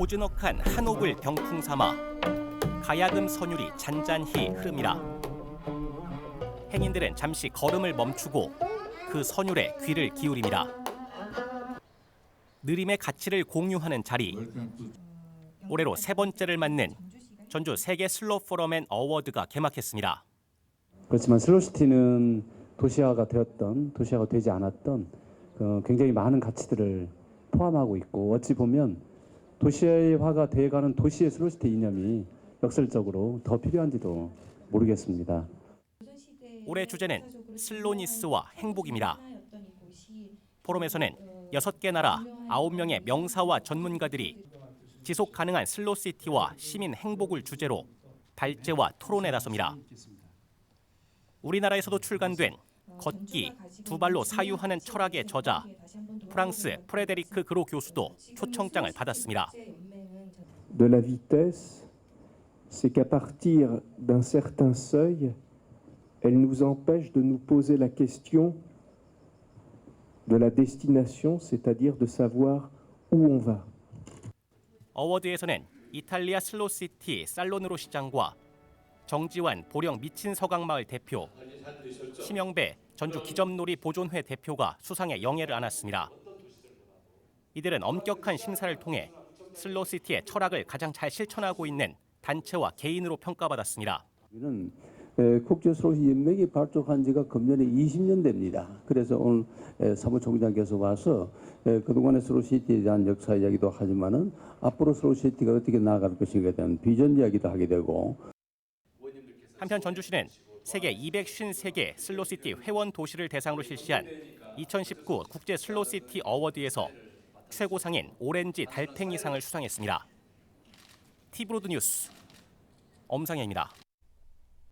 고즈넉한 한옥을 병풍 삼아 가야금 선율이 잔잔히 흐릅니다. 행인들은 잠시 걸음을 멈추고 그 선율에 귀를 기울입니다. 느림의 가치를 공유하는 자리. 올해로 세 번째를 맞는 전주 세계 슬로 포럼 앤 어워드가 개막했습니다. 그렇지만 슬로시티는 도시화가 되었던 도시화가 되지 않았던 그 굉장히 많은 가치들을 포함하고 있고 어찌 보면 도시화가 돼가는 도시의 슬로시티 이념이 역설적으로 더 필요한지도 모르겠습니다. 올해 주제는 슬로니스와 행복입니다. 포럼에서는 여섯 개 나라 아홉 명의 명사와 전문가들이 지속 가능한 슬로시티와 시민 행복을 주제로 발제와 토론에 나섭니다. 우리나라에서도 출간된 걷기 두 발로 사유하는 철학의 저자 프랑스 프레데리크 그로 교수도 초청장을 받았습니다. de la vitesse, c'est qu'à partir d'un certain seuil, elle nous empêche de nous poser la question de la destination, c'est-à-dire de savoir où on va. 어워드에서는 이탈리아 슬로시티 살로누로 시장과 정지환 보령 미친 서강마을 대표, 심영배 전주 기점놀이 보존회 대표가 수상의 영예를 안았습니다. 이들은 엄격한 심사를 통해 슬로시티의 철학을 가장 잘 실천하고 있는 단체와 개인으로 평가받았습니다. 에, 국제슬로시 연맹이 발족한 지가 금년에 20년 됩니다. 그래서 오늘 에, 사무총장께서 와서 에, 그동안의 슬로시티에 대한 역사 이야기도 하지만은 앞으로 슬로시티가 어떻게 나아갈 것인가에 대한 비전 이야기도 하게 되고 한편 전주시는 세계 253개 슬로시티 회원 도시를 대상으로 실시한 2019 국제 슬로시티 어워드에서 최고상인 오렌지 달팽이상을 수상했습니다. 티브로드 뉴스 엄상현입니다.